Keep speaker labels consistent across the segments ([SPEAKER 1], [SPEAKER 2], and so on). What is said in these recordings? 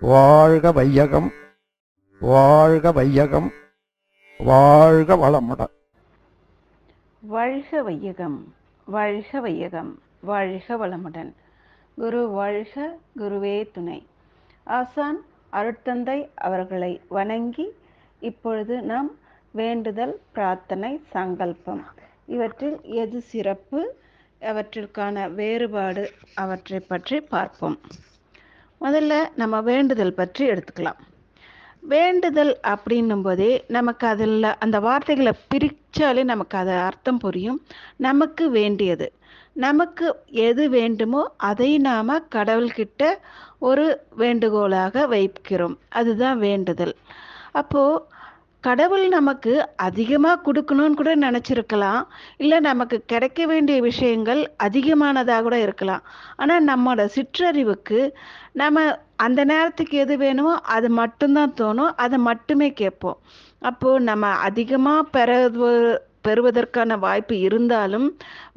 [SPEAKER 1] வாழ்க வையகம் வாழ்க வையகம் வாழ்க வளமுடன்
[SPEAKER 2] வாழ்க வையகம் வாழ்க வையகம் வாழ்க வளமுடன். குரு வாழ்க குருவே துணை. ஆசான் அருட்தந்தை அவர்களை வணங்கி இப்பொழுது நாம் வேண்டுதல் பிரார்த்தனை சங்கல்பம் இவற்றில் எது சிறப்பு? அவற்றிற்கான வேறுபாடு அவற்றை பற்றி பார்ப்போம். முதல்ல நம்ம வேண்டுதல் பற்றி எடுத்துக்கலாம். வேண்டுதல் அப்படின்னும் போதே நமக்கு அதில் அந்த வார்த்தைகளை பிரித்தாலே நமக்கு அது அர்த்தம் புரியும். நமக்கு வேண்டியது. நமக்கு எது வேண்டுமோ அதை நாம் கடவுள்கிட்ட ஒரு வேண்டுகோளாக வைக்கிறோம். அதுதான் வேண்டுதல். அப்போது கடவுள் நமக்கு அதிகமாக கொடுக்கணும்னு கூட நினச்சிருக்கலாம். இல்லை நமக்கு கிடைக்க வேண்டிய விஷயங்கள் அதிகமானதாக கூட இருக்கலாம். ஆனால் நம்மளோட சிற்றறிவுக்கு நம்ம அந்த நேரத்துக்கு எது வேணுமோ அது மட்டும்தான் தோணும். அதை மட்டுமே கேட்போம். அப்போது நம்ம அதிகமாக பெறுவ பெறுவதற்கான வாய்ப்பு இருந்தாலும்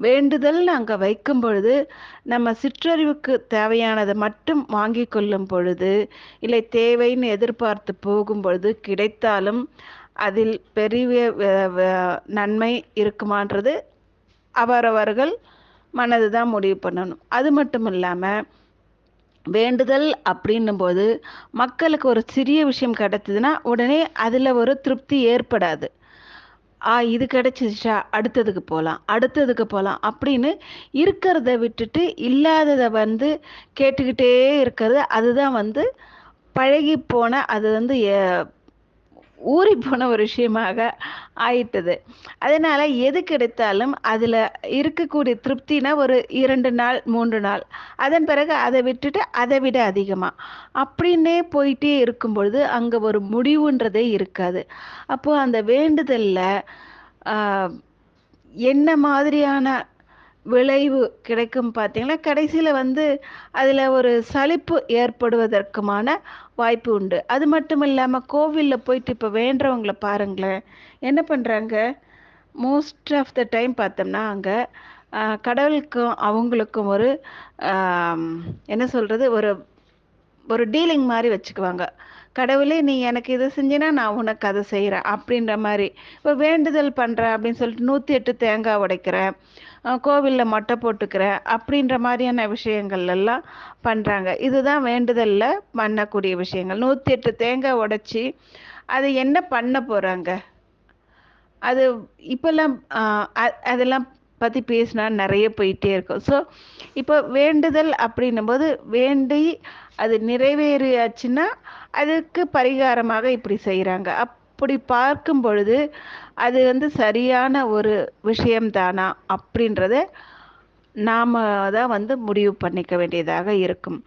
[SPEAKER 2] வேண்டுதல் அங்கே வைக்கும் பொழுது நம்ம சிற்றறிவுக்கு தேவையானதை மட்டும் வாங்கி கொள்ளும் பொழுது இல்லை தேவைன்னு எதிர்பார்த்து போகும் பொழுது கிடைத்தாலும் அதில் பெரிய நன்மை இருக்குமான்றது அவரவர்கள் மனது தான் முடிவு பண்ணணும். அது மட்டும் இல்லாமல் வேண்டுதல் அப்படின்னும் போது மக்களுக்கு ஒரு சிறிய விஷயம் கிடைச்சதுன்னா உடனே அதில் ஒரு திருப்தி ஏற்படாது. ஆ இது கிடைச்சிச்சா அடுத்ததுக்கு போகலாம் அடுத்ததுக்கு போகலாம் அப்படின்னு இருக்கிறத விட்டுட்டு இல்லாததை வந்து கேட்டுக்கிட்டே இருக்கிறது. அதுதான் வந்து பழகி போன அது வந்து ஊறி போன ஒரு விஷயமாக ஆயிட்டது. அதனால் எது கிடைத்தாலும் அதில் இருக்கக்கூடிய திருப்தினா ஒரு இரண்டு நாள் மூன்று நாள். அதன் பிறகு அதை விட்டுட்டு அதை விட அதிகமாக அப்படின்னே போயிட்டே இருக்கும் பொழுது அங்கே ஒரு முடிவுன்றதே இருக்காது. அப்போது அந்த வேண்டுதலில் என்ன மாதிரியான விளைவு கிடைக்கும் பார்த்தீங்களா? கடைசியில் வந்து அதில் ஒரு சலிப்பு ஏற்படுவதற்குமான வாய்ப்பு உண்டு. அது மட்டும் இல்லாமல் கோவிலில் போயிட்டு இப்போ வேண்டுறவங்கள பாருங்களேன். என்ன பண்ணுறாங்க மோஸ்ட் ஆஃப் த டைம் பார்த்தோம்னா அங்கே கடவுளுக்கும் அவங்களுக்கும் ஒரு என்ன சொல்கிறது ஒரு ஒரு டீலிங் மாதிரி வச்சுக்குவாங்க. கடவுளே நீ எனக்கு இதை செஞ்சினா நான் உனக்கு அதை செய்கிறேன் அப்படின்ற மாதிரி. இப்போ வேண்டுதல் பண்ணுறேன் அப்படின்னு சொல்லிட்டு நூற்றி எட்டு தேங்காய் உடைக்கிறேன். கோவிலில் மொட்டை போட்டுக்கிறேன் அப்படின்ற மாதிரியான விஷயங்கள் எல்லாம் பண்ணுறாங்க இதுதான் வேண்டுதலில் பண்ணக்கூடிய விஷயங்கள். நூற்றி எட்டு தேங்காய் உடைச்சி அது என்ன பண்ண போகிறாங்க அது இப்போல்லாம் அதெல்லாம் பற்றி பேசினா நிறைய போயிட்டே இருக்கும். ஸோ இப்போ வேண்டுதல் அப்படின்னும் போது வேண்டி அது நிறைவேறியாச்சுன்னா அதுக்கு பரிகாரமாக இப்படி செய்கிறாங்க அப்படி பார்க்கும் பொழுது அது வந்து சரியான ஒரு விஷயம்தானா அப்படின்றத நாம் தான் வந்து முடிவு பண்ணிக்க வேண்டியதாக இருக்கும்.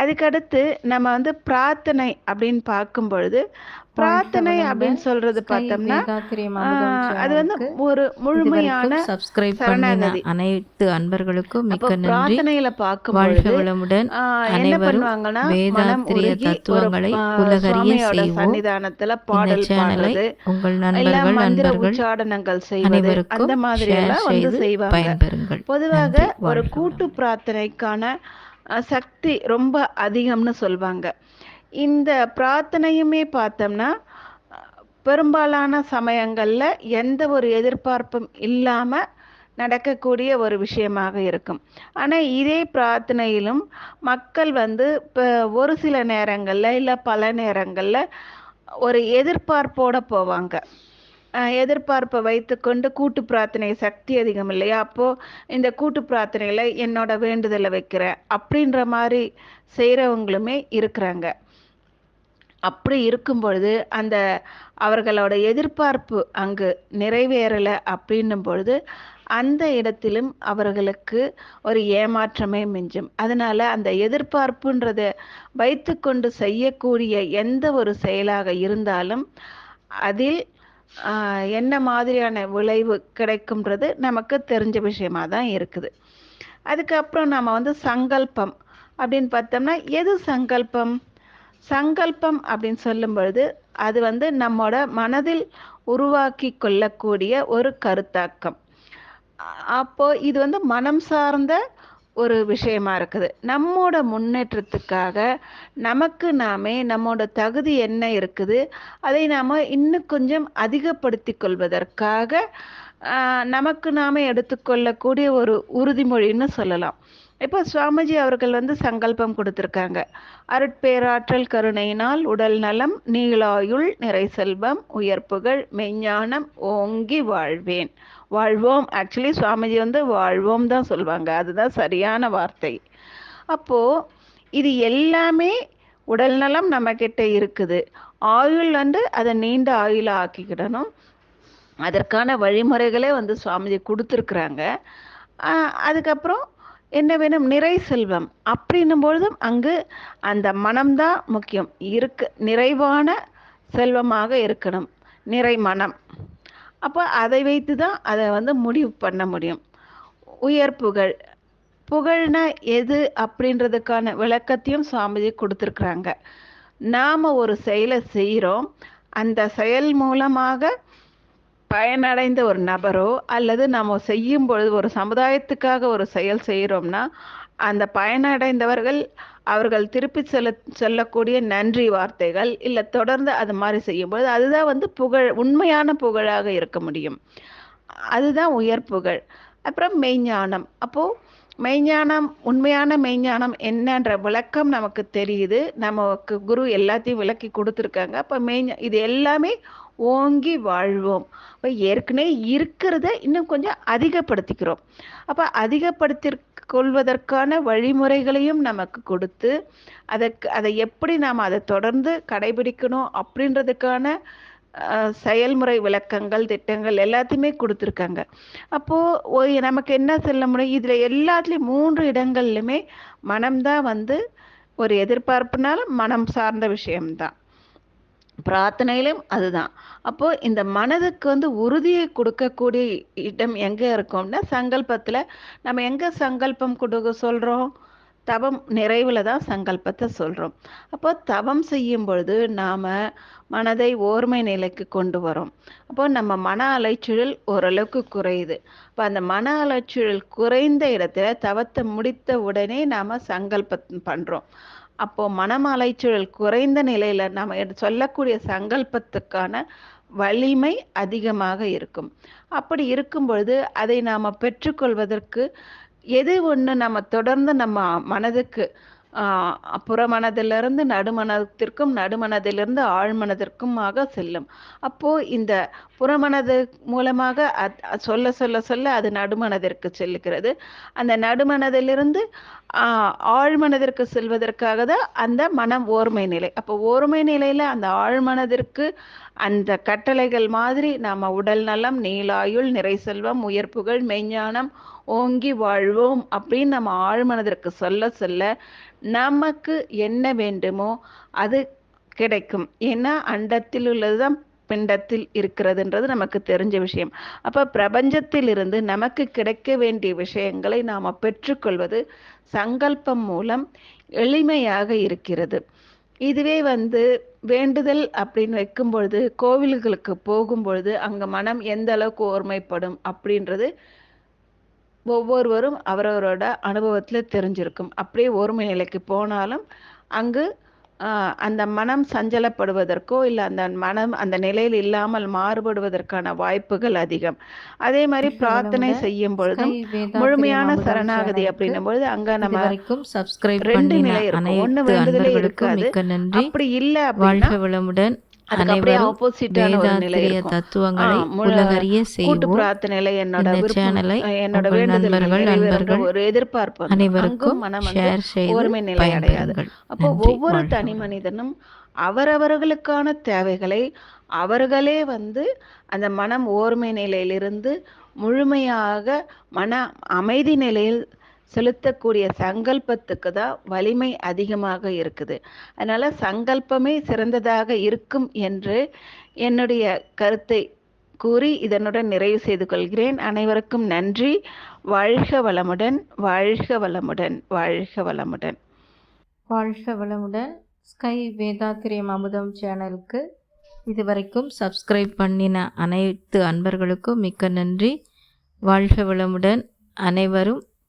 [SPEAKER 2] அதுக்கடுத்து நம்ம வந்து பிரார்த்தனை அப்படின்னு பார்க்கும் பொழுது பிரார்த்தனை அப்படின்னு சொல்றது பார்த்தோம்னா அது வந்து ஒரு முழுமையான
[SPEAKER 3] சப்ஸ்கிரைப் பண்ணின அனைத்து அன்பர்களுக்கும் மிக்க நன்றி.
[SPEAKER 2] பிரார்த்தனையில பார்க்கும்
[SPEAKER 3] வாழ்க வளமுடன்.
[SPEAKER 2] என்ன பண்ணுவாங்கன்னா
[SPEAKER 3] வேதாத்திரிய தத்துவங்களை உலகறிய செய்வோம்.
[SPEAKER 2] சன்னிதானத்துல பாடல்
[SPEAKER 3] சேனலை உங்கள் நண்பர்கள் நண்பர்கள்
[SPEAKER 2] உச்சாடனங்கள் செய்வது. அந்த மாதிரி எல்லாம் வந்து செய்வாங்க. பொதுவாக ஒரு கூட்டு பிரார்த்தனைக்கான சக்தி ரொம்ப அதிகம்னு சொல்வாங்க. இந்த பிரார்த்தனையுமே பார்த்தோம்னா பெரும்பாலான சமயங்களில் எந்த ஒரு எதிர்பார்ப்பும் இல்லாமல் நடக்கக்கூடிய ஒரு விஷயமாக இருக்கும். ஆனால் இதே பிரார்த்தனையிலும் மக்கள் வந்து இப்போ ஒரு சில நேரங்களில் இல்லை பல நேரங்களில் ஒரு எதிர்பார்ப்போட போவாங்க. எதிர்பார்ப்பை வைத்துக்கொண்டு கூட்டு பிரார்த்தனை சக்தி அதிகம் இல்லையா? அப்போது இந்த கூட்டு பிரார்த்தனையில் என்னோட வேண்டுதலை வைக்கிறேன். அப்படின்ற மாதிரி செய்கிறவங்களுமே இருக்கிறாங்க. அப்படி இருக்கும் பொழுது அந்த அவர்களோட எதிர்பார்ப்பு அங்கு நிறைவேறலை அப்படின்னும் பொழுது அந்த இடத்திலும் அவர்களுக்கு ஒரு ஏமாற்றமே மிஞ்சும். அதனால அந்த எதிர்பார்ப்புன்றதை வைத்துக்கொண்டு செய்யக்கூடிய எந்த ஒரு செயலாக இருந்தாலும் அதில் என்ன மாதிரியான விளைவு கிடைக்கும்ன்றது நமக்கு தெரிஞ்ச விஷயமாக தான் இருக்குது. அதுக்கப்புறம் நம்ம வந்து சங்கல்பம் அப்படின்னு பார்த்தோம்னா எது சங்கல்பம்? சங்கல்பம் அப்படின்னு சொல்லும் பொழுது அது வந்து நம்மோட மனதில் உருவாக்கி கொள்ளக்கூடிய ஒரு கருத்தாக்கம். அப்போது அப்போ இது வந்து மனம் சார்ந்த ஒரு விஷயமா இருக்குது. நம்மோட முன்னேற்றத்துக்காக நமக்கு நாமே நம்மோட தகுதி என்ன இருக்குது அதை நாம் இன்னும் கொஞ்சம் அதிகப்படுத்தி கொள்வதற்காக நமக்கு நாமே எடுத்துக்கொள்ளக்கூடிய ஒரு உறுதிமொழின்னு சொல்லலாம். இப்போ சுவாமிஜி அவர்கள் வந்து சங்கல்பம் கொடுத்துருக்காங்க. அருட்பேராற்றல் கருணையினால் உடல் நலம் நீளாயுள் நிறை செல்வம் உயர்ப்புகள் மெஞ்ஞானம் ஓங்கி வாழ்வேன். வாழ்வோம். ஆக்சுவலி சுவாமிஜி வந்து வாழ்வோம் தான் சொல்லுவாங்க அதுதான் சரியான வார்த்தை. அப்போது இது எல்லாமே உடல் நலம் நம்மக்கிட்ட இருக்குது. ஆயுள் வந்து அதை நீண்ட ஆயுள ஆக்கிக்கிடணும். அதற்கான வழிமுறைகளே வந்து சுவாமிஜி கொடுத்துருக்குறாங்க. அதுக்கப்புறம் என்ன வேணும்? நிறை செல்வம். அப்படின்னும் பொழுதும் அங்கு அந்த மனம்தான் முக்கியம். இருக்கு நிறைவான செல்வமாக இருக்கணும். நிறை மனம். அப்போ அதை வைத்து தான் அதை வந்து முடிவு பண்ண முடியும். உயர் புகழ். புகழ்னா எது அப்படின்றதுக்கான விளக்கத்தையும் சுவாமிஜி கொடுத்துருக்குறாங்க. நாம் ஒரு செயலை செய்கிறோம். அந்த செயல் மூலமாக பயனடைந்த ஒரு நபரோ அல்லது நம்ம செய்யும் பொழுது ஒரு சமுதாயத்துக்காக ஒரு செயல் செய்கிறோம்னா அந்த பயனடைந்தவர்கள் அவர்கள் திருப்பி செல்ல சொல்லக்கூடிய நன்றி வார்த்தைகள் இல்லை தொடர்ந்து அது மாதிரி செய்யும்பொழுது அதுதான் வந்து புகழ் உண்மையான புகழாக இருக்க முடியும். அதுதான் உயர் புகழ். அப்புறம் மெய்ஞானம். அப்போது மெய்ஞானம் உண்மையான மெய்ஞானம் என்னன்ற விளக்கம் நமக்கு தெரியுது. நமக்கு குரு எல்லாத்தையும் விளக்கி கொடுத்துருக்காங்க. அப்போ மெய் இது எல்லாமே ஓங்கி வாழ்வோம். அப்போ ஏற்கனவே இருக்கிறத இன்னும் கொஞ்சம் அதிகப்படுத்திக்கிறோம். அப்போ அதிகப்படுத்தி கொள்வதற்கான வழிமுறைகளையும் நமக்கு கொடுத்து அதற்கு அதை எப்படி நாம் அதை தொடர்ந்து கடைபிடிக்கணும் அப்படின்றதுக்கான செயல்முறை விளக்கங்கள் திட்டங்கள் எல்லாத்தையுமே கொடுத்துருக்காங்க. அப்போது நமக்கு என்ன சொல்ல முடியும்? இதில் எல்லாத்துலேயும் மூன்று இடங்கள்லையுமே மனம்தான் வந்து ஒரு எதிர்பார்ப்புனால மனம் சார்ந்த விஷயம்தான். பிரார்த்தனையிலும் அதுதான். அப்போ இந்த மனதுக்கு வந்து உறுதியை கொடுக்கக்கூடிய இடம் எங்க இருக்கோம்னா சங்கல்பத்துல நம்ம எங்க சங்கல்பம் கொடுக்க சொல்றோம்? தவம் நிறைவுல தான் சங்கல்பத்தை சொல்றோம். அப்போ தவம் செய்யும் பொழுது நாம மனதை ஓர்மை நிலைக்கு கொண்டு வரோம். அப்போ நம்ம மன அலைச்சூழல் ஓரளவுக்கு குறையுது. அப்போ அந்த மன அலைச்சூழல் குறைந்த இடத்துல தவத்தை முடித்த உடனே நாம சங்கல்பம் பண்றோம். அப்போ மனம் அலைச்சூழல் குறைந்த நிலையில நம்ம சொல்லக்கூடிய சங்கல்பத்துக்கான வலிமை அதிகமாக இருக்கும். அப்படி இருக்கும் பொழுது அதை நாம பெற்றுக்கொள்வதற்கு எது ஒன்று நம்ம தொடர்ந்து நம்ம மனதுக்கு புறமனதிலிருந்து நடுமனத்திற்கும் நடுமனதிலிருந்து ஆழ்மனதிற்குமாக செல்லும். அப்போ இந்த புறமனது மூலமாக அத்- சொல்ல சொல்ல சொல்ல அது நடுமனதிற்கு செல்லுகிறது. அந்த நடுமனதிலிருந்து ஆழ்மனதிற்கு செல்வதற்காக தான் அந்த மனம் ஓர்மை நிலை. அப்போ ஓர்மை நிலையில அந்த ஆழ்மனதிற்கு அந்த கட்டளைகள் மாதிரி நாம உடல் நலம் நீலாயுள் நிறை செல்வம் உயர்ப்புகள் மெய்ஞானம் ஓங்கி வாழ்வோம் அப்படின்னு நம்ம ஆழ்மனதிற்கு சொல்ல சொல்ல நமக்கு என்ன வேண்டுமோ அது கிடைக்கும். ஏன்னா அண்டத்தில் உள்ளதுதான் பிண்டத்தில் இருக்கிறதுன்றது நமக்கு தெரிஞ்ச விஷயம். அப்போ பிரபஞ்சத்தில் இருந்து நமக்கு கிடைக்க வேண்டிய விஷயங்களை நாம் பெற்றுக்கொள்வது சங்கல்பம் மூலம் எளிமையாக இருக்கிறது. இதுவே வந்து வேண்டுதல் அப்படின்னு வைக்கும் பொழுது கோவில்களுக்கு போகும் பொழுது மனம் எந்த அளவுக்கு ஓர்மைப்படும் அப்படின்றது ஒவ்வொருவரும் அவரவரோட அனுபவத்தில் தெரிஞ்சிருக்கும். அப்படியே ஒருமை நிலைக்கு போனாலும் அங்கு அந்த மனம் சஞ்சலப்படுவதற்கோ இல்லை அந்த மனம் அந்த நிலையில் இல்லாமல் மாறுபடுவதற்கான வாய்ப்புகள் அதிகம். அதே மாதிரி பிரார்த்தனை செய்யும் பொழுதும் முழுமையான சரணாகதி அப்படின்னும் பொழுது அங்க நம்ம ரெண்டு நிலை இருக்கும். ஒண்ணு இருக்காது. அப்படி இல்ல
[SPEAKER 3] வாழ்க வளமுடன். அனைவரும் தத்துவங்களை உலகறிய செய்வோம்
[SPEAKER 2] பிரார்த்தனையில என்னோட
[SPEAKER 3] சேனலை
[SPEAKER 2] என்னோட
[SPEAKER 3] நண்பர்கள், நண்பர்கள்
[SPEAKER 2] ஒரு எதிர்பார்ப்பு.
[SPEAKER 3] அனைவருக்கும் ஷேர் செய்து
[SPEAKER 2] நிலை அடையாது அப்போ ஒவ்வொரு தனி. மனிதனும் அவரவர்களுக்கான தேவைகளை அவர்களே வந்து அந்த மனம் ஓர்மை நிலையிலிருந்து முழுமையாக மன அமைதி நிலையில் செலுத்தக்கூடிய சங்கல்பத்துக்கு தான் வலிமை அதிகமாக இருக்குது. அதனால் சங்கல்பமே சிறந்ததாக இருக்கும் என்று என்னுடைய கருத்தை கூறி இதனுடன் நிறைவு செய்து கொள்கிறேன். அனைவருக்கும் நன்றி. வாழ்க வளமுடன் வாழ்க வளமுடன் வாழ்க வளமுடன்.
[SPEAKER 3] வாழ்க வளமுடன். ஸ்கை வேதாத்திரியம் அமுதம் சேனலுக்கு இதுவரைக்கும் சப்ஸ்கிரைப் பண்ணின அனைத்து அன்பர்களுக்கும் மிக்க நன்றி. வாழ்க வளமுடன். அனைவரும்